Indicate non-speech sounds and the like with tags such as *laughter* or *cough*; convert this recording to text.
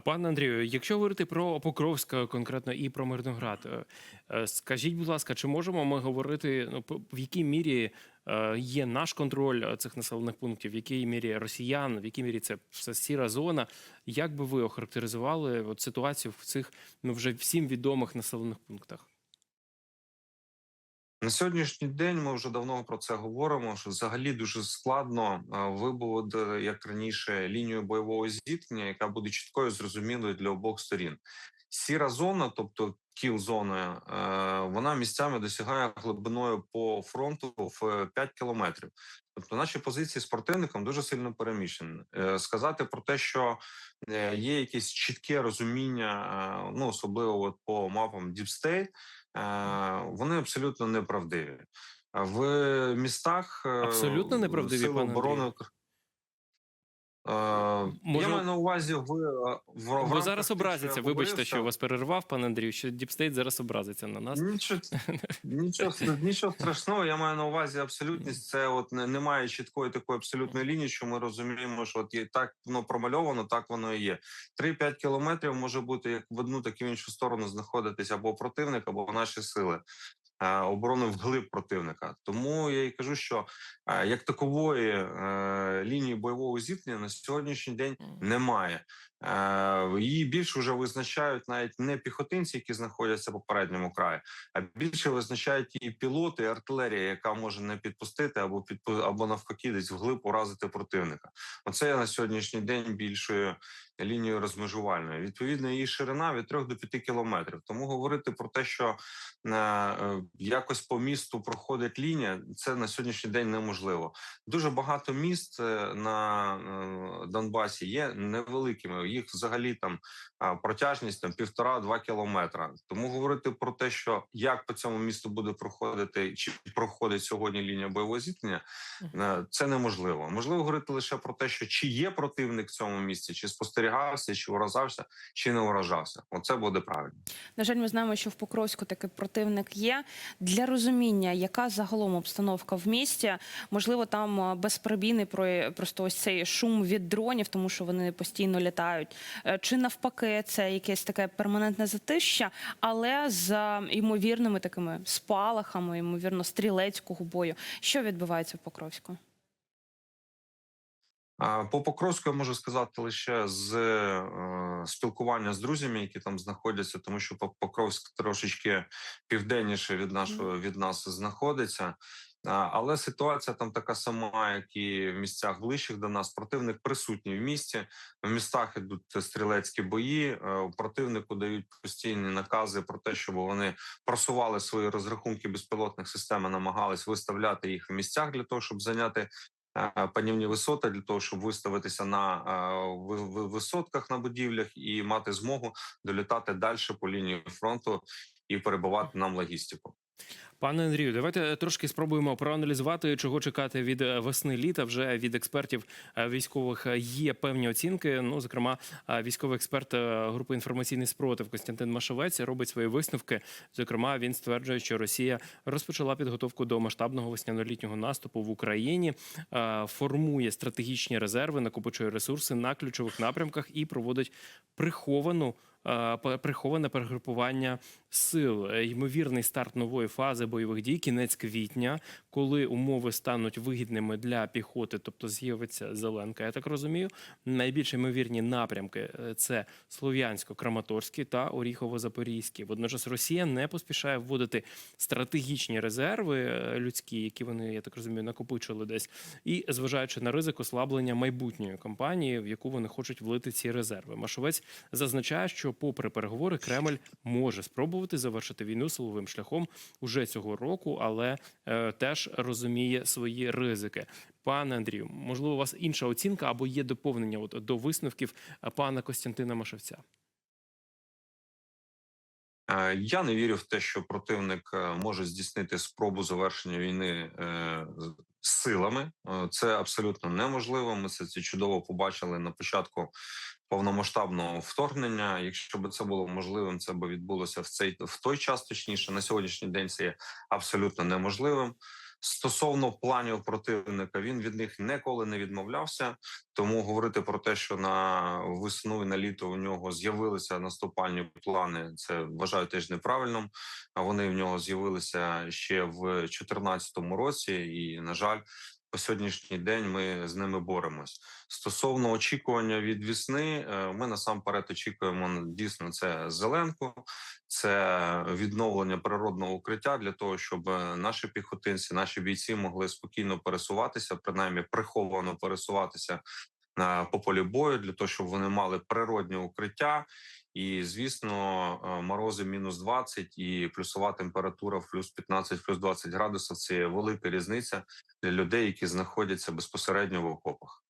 Пане Андрію, якщо говорити про Покровськ конкретно і про Мирноград, е, е, скажіть, будь ласка, чи можемо ми говорити ну в якій мірі е, є наш контроль цих населених пунктів, в якій мірі росіян, в якій мірі це все сіра зона? Як би ви охарактеризували от ситуацію в цих ну вже всім відомих населених пунктах? На сьогоднішній день ми вже давно про це говоримо. Що взагалі дуже складно е, вибудувати, як раніше, лінію бойового зіткнення, яка буде чіткою зрозумілою для обох сторін. Сіра зона, тобто кіл зона, вона місцями досягає глибиною по фронту в 5 кілометрів. Тобто, наші позиції з противником дуже сильно переміщені. Е, Сказати про те, що е, є якесь чітке розуміння, е, ну особливо от по мапам е, вони абсолютно неправдиві. В містах е, Абсолютно неправдиві, сили оборони. Андрію? Е, Може- Я маю на увазі в, в, в Бо зараз образиться. Вибачте, що я вас перервав, пане Андрію. Що Діпстейт зараз образиться на нас. Нічого, *laughs* нічого, нічого страшного. Я маю на увазі абсолютність. Це от немає чіткої такої абсолютної лінії, що ми розуміємо, що от є так воно промальовано, так воно і є. 3-5 кілометрів може бути як в одну, так і в іншу сторону знаходитись або противник, або наші сили. Е, Оборони вглиб противника, тому я і кажу, що е, як такової е, лінії бойового зіткнення на сьогоднішній день немає. Е, Її більше вже визначають навіть не піхотинці, які знаходяться в попередньому краї, а більше визначають і пілоти, і артилерія, яка може не підпустити або підпу... або навпаки десь вглиб уразити противника. Оце є на сьогоднішній день більшою лінією розмежувальною. Відповідно, її ширина від 3 до 5 кілометрів. Тому говорити про те, що е, е, якось по місту проходить лінія, це на сьогоднішній день неможливо. Дуже багато міст на Донбасі є невеликими. Їх взагалі там протяжність там півтора-два кілометра. Тому говорити про те, що як по цьому місту буде проходити чи проходить сьогодні лінія бойового зіткнення, е, це неможливо. Можливо говорити лише про те, що чи є противник в цьому місці, чи спостерігався, чи уражався, чи не уражався. Оце буде правильно. На жаль, ми знаємо, що в Покровську такий противник є. Для розуміння, яка загалом обстановка в місті, можливо, там безперебійний про просто ось цей шум від дронів, тому що вони постійно літають. Е, Чи навпаки, це якесь таке перманентне затища, але з е, ймовірними такими спалахами, ймовірно, стрілецького бою. Що відбувається в Покровську? По Покровську я можу сказати лише з е, спілкування з друзями, які там знаходяться, тому що По- Покровськ трошечки південніше від нашого від нас знаходиться. Але ситуація там така сама, як і в місцях ближчих до нас. Противник присутній в місті. В містах ідуть стрілецькі бої. е, Противнику дають постійні накази про те, щоб вони просували свої розрахунки безпілотних систем, і намагались виставляти їх в місцях для того, щоб зайняти панівні висоти для того, щоб виставитися на ви- ви- висотках на будівлях і мати змогу долітати далі по лінії фронту і перебувати нам логістику. Пане Андрію, давайте трошки спробуємо проаналізувати, чого чекати від е, весни літа. Вже від експертів е, військових е, є певні оцінки. Ну, зокрема, е, військовий експерт е, групи інформаційний спротив Костянтин Машовець робить свої висновки. Зокрема, він стверджує, що Росія розпочала підготовку до масштабного весняно-літнього наступу в Україні, е, формує стратегічні резерви, накопичує ресурси на ключових напрямках і проводить приховану. е, Приховане перегрупування сил, Е, ймовірний старт нової фази бойових дій, кінець квітня, коли умови стануть вигідними для піхоти, тобто з'явиться зеленка. Я так розумію. Найбільш ймовірні напрямки е, це Слов'янсько-Краматорський та Оріхово-Запорізький. Водночас Росія не поспішає вводити стратегічні резерви е, людські, які вони, я так розумію, накопичили десь, і зважаючи на ризик ослаблення майбутньої кампанії, в яку вони хочуть влити ці резерви. Машовець зазначає, що, попри переговори, Кремль може спробувати завершити війну силовим шляхом уже цього року, але е, теж розуміє свої ризики. Пане Андрію, можливо, у вас інша оцінка або є доповнення от, до висновків е, пана Костянтина Машевця. Е, Я не вірю в те, що противник може здійснити спробу завершення війни силами. Е, Це абсолютно неможливо. Ми це, чудово побачили на початку повномасштабного вторгнення. Якщо б це було можливим, це б відбулося в цей в той час. Точніше на сьогоднішній день це є абсолютно неможливим. Стосовно планів противника, він від них ніколи не відмовлявся. Тому говорити про те, що на весну і на літо у нього з'явилися наступальні плани, це вважаю теж неправильним. А вони в нього з'явилися ще в 2014 році, і на жаль, по сьогоднішній день ми з ними боремось. Стосовно очікування від весни, е, ми насамперед очікуємо дійсно це зеленку, це відновлення природного укриття для того, щоб е, наші піхотинці, наші бійці могли спокійно пересуватися, принаймні приховано пересуватися по полі бою, для того, щоб вони мали природне укриття. І звісно, е, морози мінус 20 і плюсова температура в плюс 15, плюс 20 градусів. Це велика різниця для людей, які знаходяться безпосередньо в окопах.